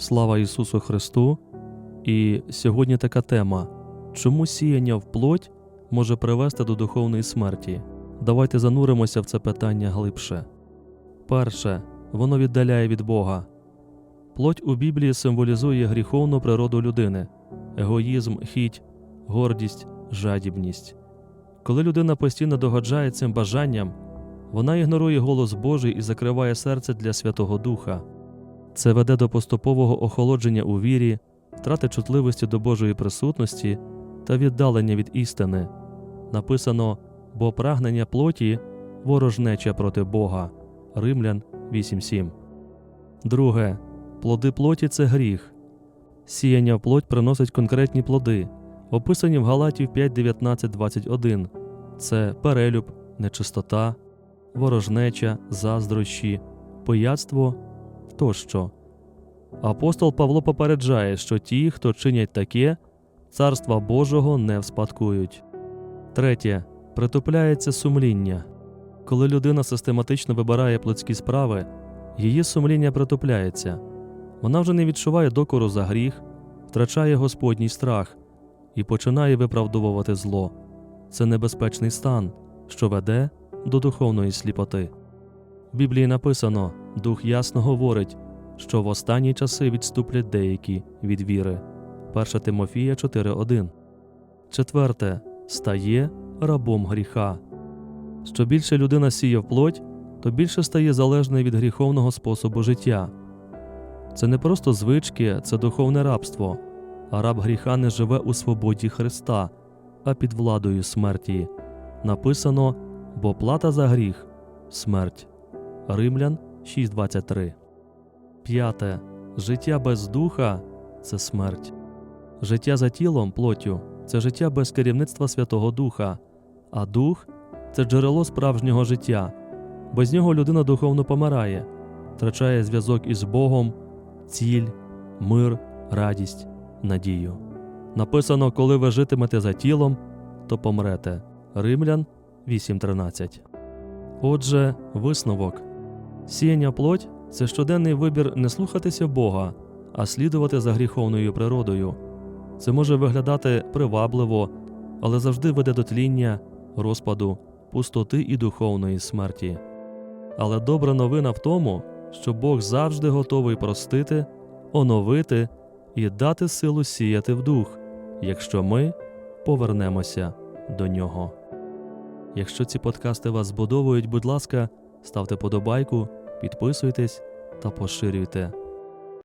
Слава Ісусу Христу! І сьогодні така тема: чому сіяння в плоть може привести до духовної смерті? Давайте зануримося в це питання глибше. Перше, воно віддаляє від Бога. Плоть у Біблії символізує гріховну природу людини, егоїзм, хіть, гордість, жадібність. Коли людина постійно догоджає цим бажанням, вона ігнорує голос Божий і закриває серце для Святого Духа. Це веде до поступового охолодження у вірі, втрати чутливості до Божої присутності та віддалення від істини. Написано бо прагнення плоті ворожнеча проти Бога. Римлян 8.7. Друге. Плоди плоті це гріх. Сіяння в плоть приносить конкретні плоди, описані в Галатів 5, 19, 21. Це перелюб, нечистота, ворожнеча, заздрощі, пияцтво тощо. Апостол Павло попереджає, що ті, хто чинять таке, царства Божого не вспадкують. Третє. Притупляється сумління. Коли людина систематично вибирає плотські справи, її сумління притупляється. Вона вже не відчуває докору за гріх, втрачає Господній страх і починає виправдовувати зло. Це небезпечний стан, що веде до духовної сліпоти. В Біблії написано: Дух ясно говорить, що в останні часи відступлять деякі від віри. 1 Тимофія 4.1. Четверте. Стає рабом гріха. Що більше людина сіє в плоть, то більше стає залежною від гріховного способу життя. Це не просто звички, це духовне рабство, а раб гріха не живе у свободі Христа, а під владою смерті. Написано, бо плата за гріх смерть. Римлян 6.23. П'яте. Життя без духа це смерть. Життя за тілом плоттю це життя без керівництва Святого Духа, а дух це джерело справжнього життя. Без нього людина духовно помирає, втрачає зв'язок із Богом, ціль, мир, радість, надію. Написано, коли ви житимете за тілом, то помрете. Римлян 8.13. Отже, висновок. Сіяння плоть це щоденний вибір не слухатися Бога, а слідувати за гріховною природою. Це може виглядати привабливо, але завжди веде до тління, розпаду, пустоти і духовної смерті. Але добра новина в тому, що Бог завжди готовий простити, оновити і дати силу сіяти в дух, якщо ми повернемося до нього. Якщо ці подкасти вас збудовують, будь ласка, ставте подобайку, підписуйтесь та поширюйте.